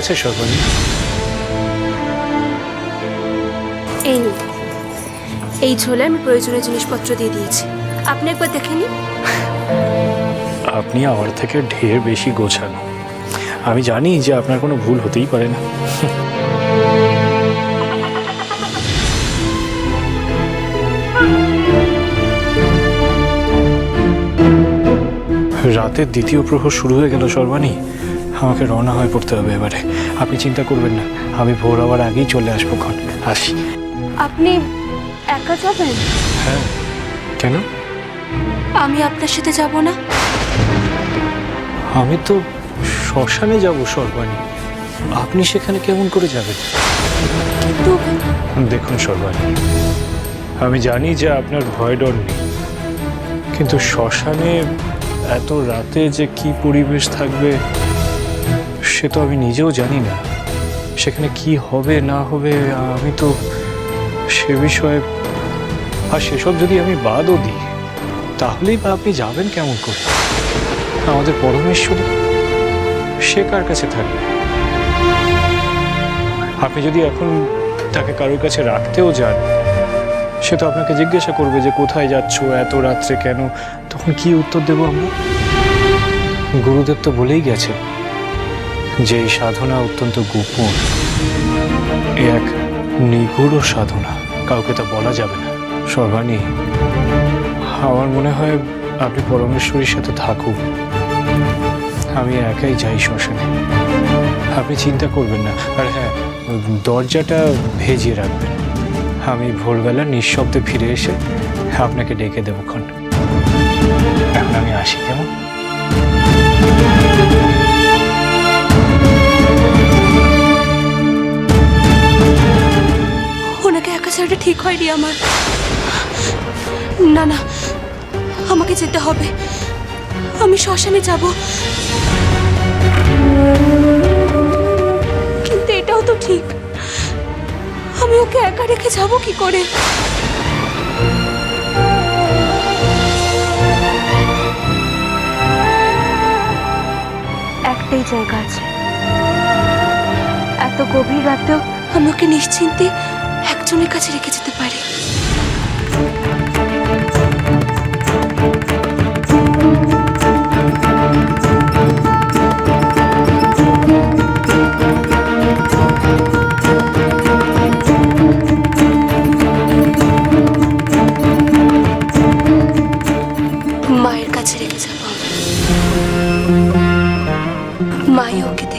গেছে সর্বাণী এই এই ঝোলে আমি প্রয়োজনীয় জিনিসপত্র দিয়ে দিয়েছি। আপনি একবার দেখে নিন। আপনি আমার থেকে ঢের বেশি গোছানো। আমি জানি যে আপনার কোনো ভুল হতেই পারে না। রাতের দ্বিতীয় প্রহর শুরু হয়ে গেল সর্বাণী আমাকে রওনা হয়ে পড়তে হবে এবারে। আপনি চিন্তা করবেন না আমি ভোর হওয়ার আগেই চলে আসব ক্ষণ আসি। আপনি একা যাবেন? হ্যাঁ। কেন? আমি আপনার সাথে যাব না। আমি তো শ্মশানে যাব সর্বাণী। আপনি সেখানে কেমন করে যাবেন? দেখুন সর্বাণী আমি জানি যে আপনার ভয় ডর নেই। কিন্তু শ্মশানে এত রাতে যে কি পরিবেশ থাকবে? সে তো আমি নিজেও জানি না। সেখানে কি হবে, না হবে, আমি তো সে বিষয়ে আর সেসব যদি আমি বাদও দিই, তাহলেই বা আপনি যাবেন কেমন করে? আমাদের পরমেশ্বরী, সে কার কাছে থাকবে? আপনি যদি এখন তাকে কারোর কাছে রাখতেও যান, সে তো আপনাকে জিজ্ঞাসা করবে যে কোথায় যাচ্ছ, এত রাত্রে কেন, তখন কি উত্তর দেব আমরা? গুরুদেব তো বলেই গেছে যে সাধনা অত্যন্ত গোপন এক নিগুড় সাধনা, কাউকে তা বলা যাবে না। সর্বাণী, আমার মনে হয় আপনি পরমেশ্বরীর সাথে থাকুন। আমি একাই যাই শ্মশানে। আপনি চিন্তা করবেন না। আর হ্যাঁ দরজাটা ভেজিয়ে রাখবেন। আমি ভোরবেলা নিঃশব্দে ফিরে এসে আপনাকে ডেকে দেবো ক্ষণ এখন আমি আসি, কেমন? একা ছাড়া ঠিক হয়নি আমার। না না, আমাকে যেতে হবে। আমি শ্মশানে যাব। কিন্তু এটাও তো ঠিক। আমি ওকে একা রেখে যাব কি করে? একটাই জায়গা আছে। এত গভীর রাতেও আমি ওকে নিশ্চিন্তে একজনের কাছে রেখে যেতে পারি। মায়ের কাছে রেখে যাব। মাই ওকে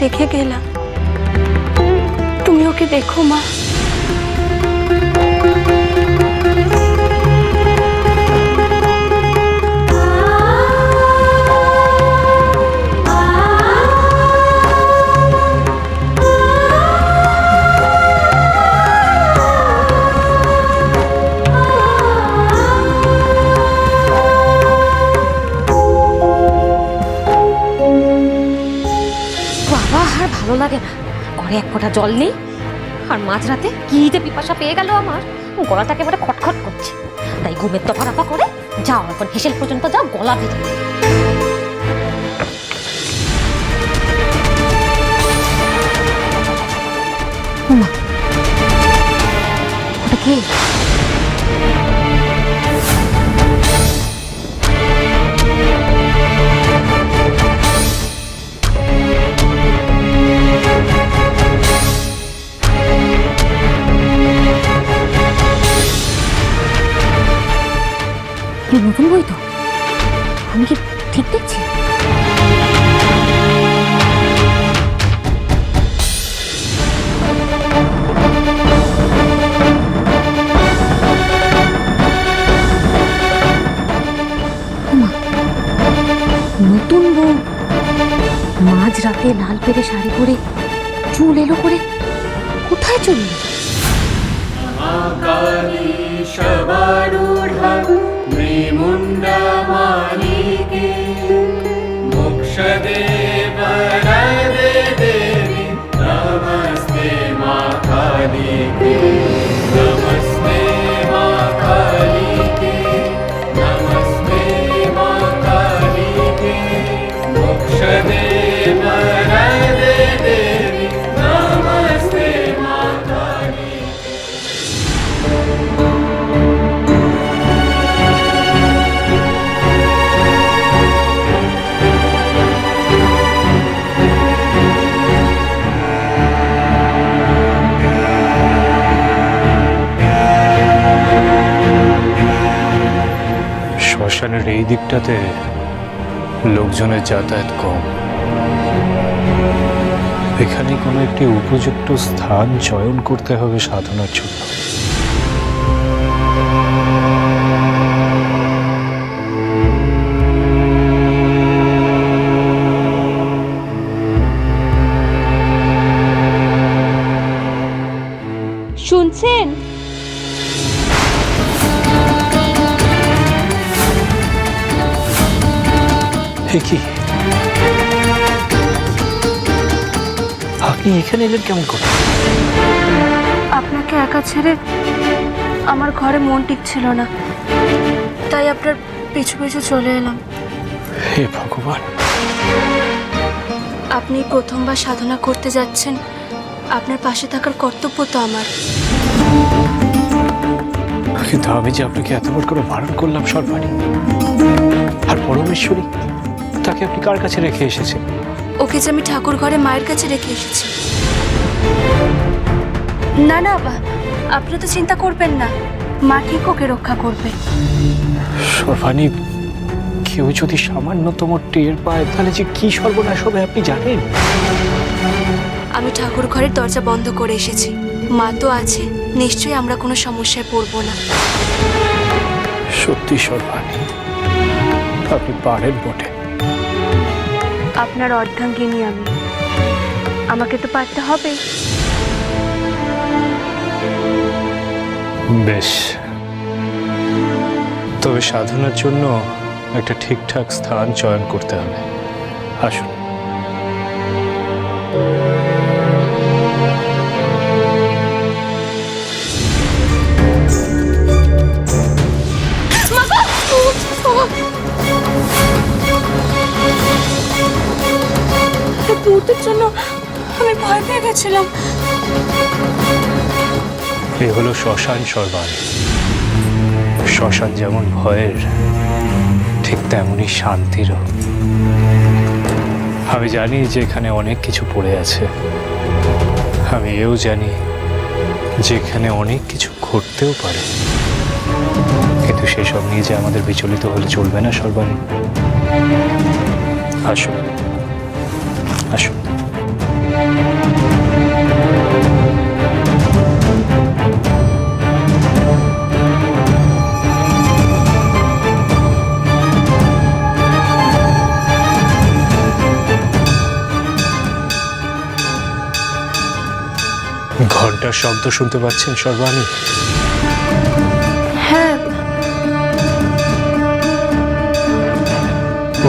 রেখে গেলাম। তুমি ওকে দেখো মা। লাগে। ঘরে এক ফোঁটা জল নেই। আর মাঝরাতে কি যে পিপাসা পেয়ে গেল আমার। গলাটাকে একেবারে খটখট করছে। তাই ঘুমের তো ফারাপা করে যাও এখন, হেসেল পর্যন্ত যাও, গলা ভেজে এটা নতুন বই তো? আমি কি ঠিক দেখছি? নতুন বউ। মাঝ রাতে লাল পেরে শাড়ি পরে চুল এলো করে কোথায় চলল काली शवारुढ प्रीमुण्डमालि मोक्षदेवा रा दे देवी रामस्ते माकाले राम এই দিকটাতে লোকজনের যাতায়াত কম। এখানে কোনো একটি উপযুক্ত স্থান চয়ন করতে হবে সাধনার জন্য। শুনছেন? কি আপনি এখানে এলেন কেমন করে? আপনাকে একা ছেড়ে আমার ঘরে মন টিকছিল না। তাই আপনার পিছু পিছু চলে এলাম। হে ভগবান। আপনি প্রথমবার সাধনা করতে যাচ্ছেন। আপনার পাশে থাকার কর্তব্য তো আমার। কিন্তু আমি যে আপনাকে এতবার করে বারণ করলাম সর্বাণী আর পরমেশ্বরী তাকে আপনি কার কাছে রেখে এসেছেন? ওকে যে আমি ঠাকুর ঘরে মায়ের কাছে রেখে এসেছি। না না আপনি তো চিন্তা করবেন না। মা ঠিক ওকে রক্ষা করবে। সর্বাণী কেউ যদি সামান্যতম টের পায় তাহলে যে কি সর্বনাশ হবে আপনি জানেন? আমি ঠাকুর ঘরের দরজা বন্ধ করে এসেছি। মা তো আছে নিশ্চয়ই আমরা কোনো সমস্যায় পড়ব না। সত্যি সর্বাণী আপনি পারেন বটে। আপনার অর্ধাঙ্গিনী আমি। আমাকে তো পারতে হবে। বেশ। তবে সাধনার জন্য একটা ঠিকঠাক স্থান চয়ন করতে হবে। আসুন। গেছিলাম এ হলো শ্মশান সর্বাণী শ্মশান যেমন ভয়ের, ঠিক তেমনই শান্তিরও। আমি জানি যে এখানে অনেক কিছু পড়ে আছে। আমি এও জানি যে এখানে অনেক কিছু ঘটতেও পারে। কিন্তু সেসব নিয়ে যে আমাদের বিচলিত হলে চলবে না সর্বাণী আসুন আসুন। শব্দ শুনতে পাচ্ছেন সর্বাণী? হ্যাঁ।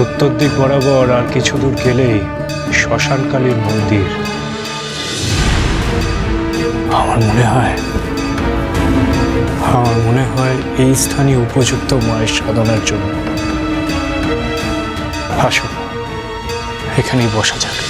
উত্তর দিক বরাবর আর কিছু দূর গেলেই শ্মশানকালীর মন্দির। আমার মনে হয় আমার মনে হয় এই স্থানই উপযুক্ত মায়ের সাধনার জন্য। আসুন এখানেই বসা যাক।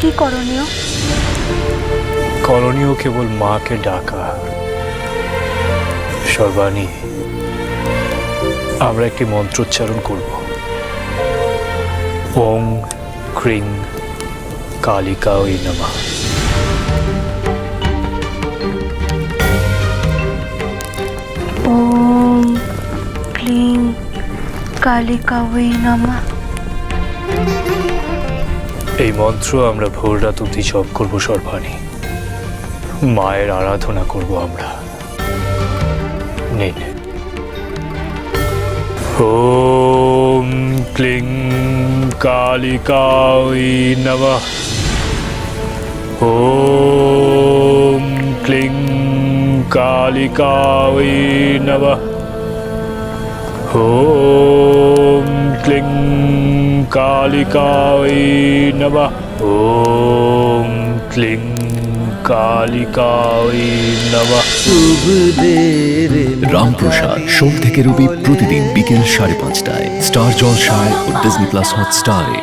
কি করণীয়? করণীয় কেবল মাকে ডাকা। সর্বাণী আমরা একটি মন্ত্রোচ্চারণ করব। ওং ক্রিং কালিকাই নমঃ। ওম ক্লিং কালিকা ওই নামা। এই মন্ত্র আমরা ভোর রাত অব্দি জপ করব সর্বাণী। মায়ের আরাধনা করব আমরা। নিন ওম ক্লিং কালিকাই নমঃ। ওম ক্লিং কালিকাই নমঃ। ক্লিং কালিকাই নমঃ ওম ক্লিং কালিকাই নমঃ রামপ্রসাদ, সোম থেকে রবি প্রতিদিন বিকেল সাড়ে পাঁচটায়। স্টার জলসায় ও ডিজনি প্লাস হটস্টারে